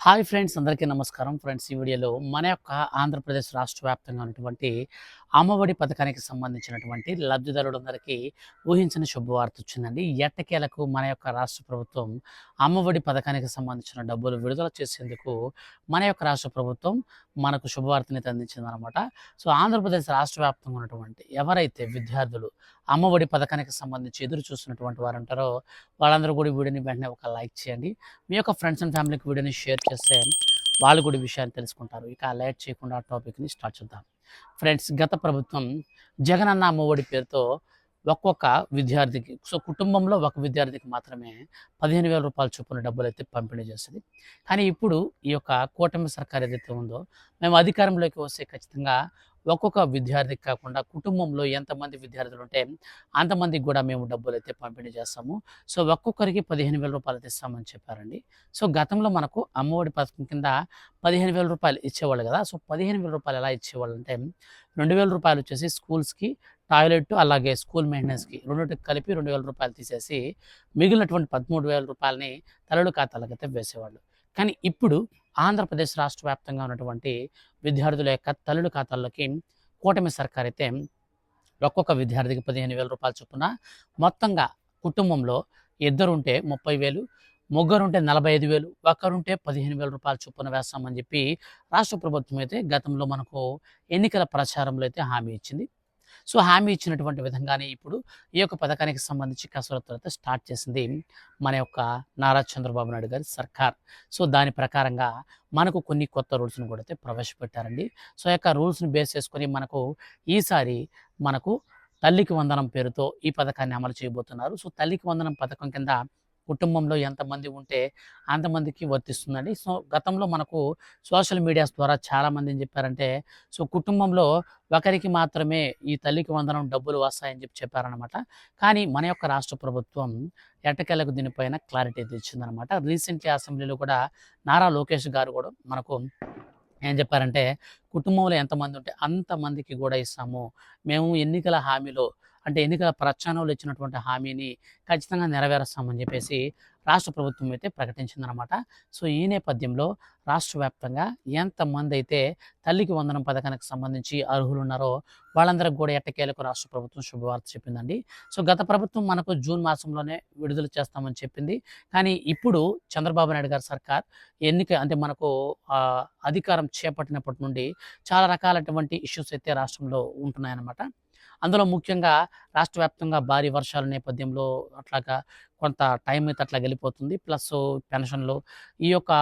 Hi friends అందరికీ నమస్కారం. Friends ఈ వీడియోలో మన యొక్క ఆంధ్రప్రదేశ్ రాష్ట్ర వ్యాప్తంగా ఉన్నటువంటి అమ్మఒడి పథకానికి సంబంధించినటువంటి లబ్ధిదారులందరికీ ఊహించని శుభవార్త వచ్చిందండి. ఎట్టకేలకు మన యొక్క రాష్ట్ర ప్రభుత్వం అమ్మఒడి పథకానికి సంబంధించిన డబ్బులు విడుదల చేసేందుకు మన యొక్క రాష్ట్ర ప్రభుత్వం మనకు శుభవార్తని అందించిందనమాట సో ఆంధ్రప్రదేశ్ రాష్ట్ర వ్యాప్తంగా ఉన్నటువంటి ఎవరైతే విద్యార్థులు అమ్మఒడి పథకానికి సంబంధించి ఎదురు చూస్తున్నటువంటి వారు ఉంటారో వాళ్ళందరూ కూడా వీడియోని వెంటనే ఒక లైక్ చేయండి. మీ యొక్క ఫ్రెండ్స్ అండ్ ఫ్యామిలీకి వీడియోని షేర్ చేస్తే వాళ్ళు కూడా విషయాన్ని తెలుసుకుంటారు. ఇక లేట్ చేయకుండా టాపిక్ని స్టార్ట్ చేద్దాం. ఫ్రెండ్స్ గత ప్రభుత్వం జగనన్న అమ్మఒడి పేరుతో ఒక్కొక్క విద్యార్థికి సో కుటుంబంలో ఒక విద్యార్థికి మాత్రమే పదిహేను వేల రూపాయలు చొప్పున డబ్బులు అయితే పంపిణీ చేస్తుంది. కానీ ఇప్పుడు ఈ యొక్క కూటమి సర్కార్ ఏదైతే ఉందో మేము అధికారంలోకి వస్తే ఖచ్చితంగా ఒక్కొక్క విద్యార్థికి కాకుండా కుటుంబంలో ఎంతమంది విద్యార్థులు ఉంటే అంతమందికి కూడా మేము డబ్బులు అయితే పంపిణీ చేస్తాము. సో ఒక్కొక్కరికి పదిహేను వేల రూపాయలు ఇస్తామని చెప్పారండి. సో గతంలో మనకు అమ్మఒడి పథకం కింద పదిహేను వేల రూపాయలు ఇచ్చేవాళ్ళు కదా! సో పదిహేను వేల రూపాయలు ఎలా ఇచ్చేవాళ్ళు అంటే రెండు వేల రూపాయలు వచ్చేసి స్కూల్స్కి టాయిలెట్ అలాగే స్కూల్ మెయింటెనెన్స్కి రెండింటికి కలిపి రెండు వేల రూపాయలు తీసేసి మిగిలినటువంటి పదమూడు వేల రూపాయలని తలలు ఖాతాలకైతే వేసేవాళ్ళు. కానీ ఇప్పుడు ఆంధ్రప్రదేశ్ రాష్ట్ర వ్యాప్తంగా ఉన్నటువంటి విద్యార్థుల యొక్క తల్లుల ఖాతాల్లోకి కూటమి సర్కార్ అయితే ఒక్కొక్క విద్యార్థికి పదిహేను వేల రూపాయల చొప్పున మొత్తంగా కుటుంబంలో ఇద్దరుంటే ముప్పై వేలు ముగ్గురుంటే నలభై ఐదు వేలు ఒకరుంటే పదిహేను వేల రూపాయల చొప్పున వేస్తామని చెప్పి రాష్ట్ర ప్రభుత్వం అయితే గతంలో మనకు ఎన్నికల ప్రచారంలో అయితే హామీ ఇచ్చింది. సో హామీ ఇచ్చినటువంటి విధంగానే ఇప్పుడు ఈ యొక్క పథకానికి సంబంధించి కసరత్తు స్టార్ట్ చేసింది మన యొక్క నారా చంద్రబాబు నాయుడు గారి సర్కార్. సో దాని ప్రకారంగా మనకు కొన్ని కొత్త రూల్స్ని కూడా అయితే ప్రవేశపెట్టారండి. సో యొక్క రూల్స్ని బేస్ చేసుకొని మనకు ఈసారి మనకు తల్లికి వందనం పేరుతో ఈ పథకాన్ని అమలు చేయబోతున్నారు. సో తల్లికి వందనం పథకం కింద కుటుంబంలో ఎంతమంది ఉంటే అంతమందికి వర్తిస్తుందండి. సో గతంలో మనకు సోషల్ మీడియాస్ ద్వారా చాలామంది ఏం చెప్పారంటే సో కుటుంబంలో ఒకరికి మాత్రమే ఈ తల్లికి వందనం డబ్బులు వస్తాయని చెప్పి చెప్పారనమాట కానీ మన యొక్క రాష్ట్ర ప్రభుత్వం ఎట్టకేలకు దీనిపైన క్లారిటీ తెచ్చిందనమాట రీసెంట్లీ అసెంబ్లీలో కూడా నారా లోకేష్ గారు కూడా మనకు ఏం చెప్పారంటే కుటుంబంలో ఎంతమంది ఉంటే అంతమందికి కూడా ఇస్తాము. మేము ఎన్నికల హామీలో అంటే ఎన్నికల ప్రచారంలో ఇచ్చినటువంటి హామీని ఖచ్చితంగా నెరవేరుస్తామని చెప్పేసి రాష్ట్ర ప్రభుత్వం అయితే ప్రకటించిందనమాట సో ఈ నేపథ్యంలో రాష్ట్ర వ్యాప్తంగా ఎంతమంది అయితే తల్లికి వందనం పథకానికి సంబంధించి అర్హులు ఉన్నారో వాళ్ళందరికీ కూడా ఎట్టకేలకు రాష్ట్ర ప్రభుత్వం శుభవార్త చెప్పిందండి. సో గత ప్రభుత్వం మనకు జూన్ మాసంలోనే విడుదల చేస్తామని చెప్పింది. కానీ ఇప్పుడు చంద్రబాబు నాయుడు గారి సర్కార్ ఎన్నిక అంటే మనకు అధికారం చేపట్టినప్పటి నుండి చాలా రకాలటువంటి ఇష్యూస్ అయితే రాష్ట్రంలో ఉంటున్నాయన్నమాట. అందులో ముఖ్యంగా రాష్ట్ర వ్యాప్తంగా భారీ వర్షాల నేపథ్యంలో అట్లాగా కొంత టైం అయితే అట్లా వెళ్ళిపోతుంది ప్లస్ పెన్షన్లు ఈ యొక్క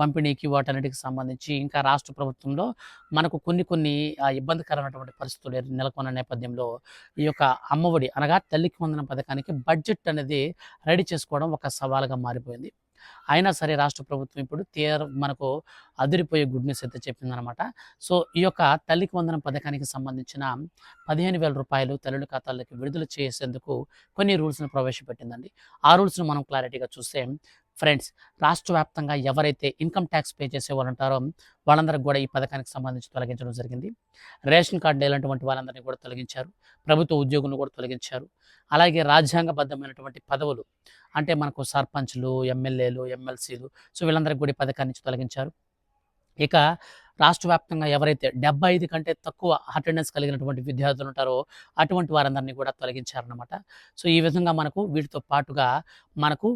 పంపిణీకి వాటన్నిటికి సంబంధించి ఇంకా రాష్ట్ర ప్రభుత్వంలో మనకు కొన్ని కొన్ని ఇబ్బందికరమైనటువంటి పరిస్థితులు నెలకొన్న నేపథ్యంలో ఈ యొక్క అమ్మఒడి అనగా తల్లికి వందన పథకానికి బడ్జెట్ అనేది రెడీ చేసుకోవడం ఒక సవాలుగా మారిపోయింది. అయినా సరే రాష్ట్ర ప్రభుత్వం ఇప్పుడు తీర మనకు అదిరిపోయే గుడ్ న్యూస్ అయితే చెప్పిందనమాట సో ఈ యొక్క తల్లికి వందనం పథకానికి సంబంధించిన పదిహేను వేల రూపాయలు తల్లుల ఖాతాల్లోకి విడుదల చేసేందుకు కొన్ని రూల్స్ను ప్రవేశపెట్టిందండి. ఆ రూల్స్ను మనం క్లారిటీగా చూస్తే ఫ్రెండ్స్ రాష్ట్ర వ్యాప్తంగా ఎవరైతే ఇన్కమ్ ట్యాక్స్ పే చేసేవాళ్ళు ఉంటారో వాళ్ళందరికీ కూడా ఈ పథకానికి సంబంధించి తొలగించడం జరిగింది. రేషన్ కార్డు లేనటువంటి వాళ్ళందరినీ కూడా తొలగించారు. ప్రభుత్వ ఉద్యోగులను కూడా తొలగించారు. అలాగే రాజ్యాంగబద్ధమైనటువంటి పదవులు అంటే మనకు సర్పంచ్లు ఎమ్మెల్యేలు ఎమ్మెల్సీలు సో వీళ్ళందరికీ కూడా ఈ పథకాన్ని తొలగించారు. ఇక రాష్ట్ర వ్యాప్తంగా ఎవరైతే డెబ్బై ఐదు కంటే తక్కువ అటెండెన్స్ కలిగినటువంటి విద్యార్థులు ఉంటారో అటువంటి వారందరినీ కూడా తొలగించారనమాట సో ఈ విధంగా మనకు వీటితో పాటుగా మనకు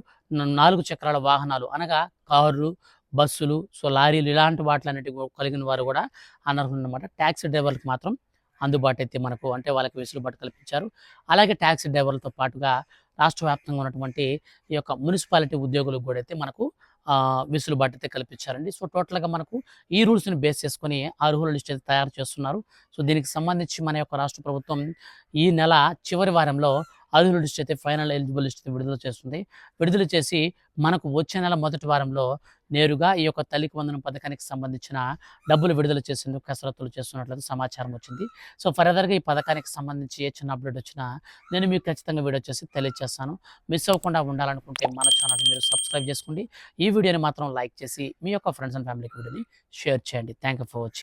నాలుగు చక్రాల వాహనాలు అనగా కారు బస్సులు సో లారీలు ఇలాంటి వాటిలన్నిటి కలిగిన వారు కూడా అనర్హులన్నమాట. ట్యాక్సీ డ్రైవర్లకు మాత్రం అందుబాటు అయితే మనకు అంటే వాళ్ళకి వెసులుబాటు కల్పించారు. అలాగే ట్యాక్సీ డ్రైవర్లతో పాటుగా రాష్ట్ర వ్యాప్తంగా ఉన్నటువంటి ఈ యొక్క మున్సిపాలిటీ ఉద్యోగులకు కూడా అయితే మనకు వెసులుబాటు కల్పించారండి. సో టోటల్గా మనకు ఈ రూల్స్ని బేస్ చేసుకొని అర్హుల లిస్ట్ అయితే తయారు చేస్తున్నారు. సో దీనికి సంబంధించి మన యొక్క రాష్ట్ర ప్రభుత్వం ఈ నెల చివరి వారంలో అర్హుల లిస్ట్ అయితే ఫైనల్ ఎలిజిబుల్ లిస్ట్ విడుదల చేస్తుంది. విడుదల చేసి మనకు వచ్చే నెల మొదటి వారంలో నేరుగా ఈ యొక్క తల్లికి వందనం పథకానికి సంబంధించిన డబ్బులు విడుదల చేసేందుకు కసరత్తులు చేస్తున్నట్లయితే సమాచారం వచ్చింది. సో ఫర్దర్గా ఈ పథకానికి సంబంధించి ఏ చిన్న అప్డేట్ వచ్చినా నేను మీకు ఖచ్చితంగా వీడియో చేసి తెలియజేస్తాను మిస్ అవ్వకుండా ఉండాలనుకుంటే మన ఛానల్ని మీరు సబ్స్క్రైబ్ చేసుకోండి. ఈ వీడియోని మాత్రం లైక్ చేసి మీ యొక్క ఫ్రెండ్స్ అండ్ ఫ్యామిలీకి వీడియోని షేర్ చేయండి. Thank you for watching.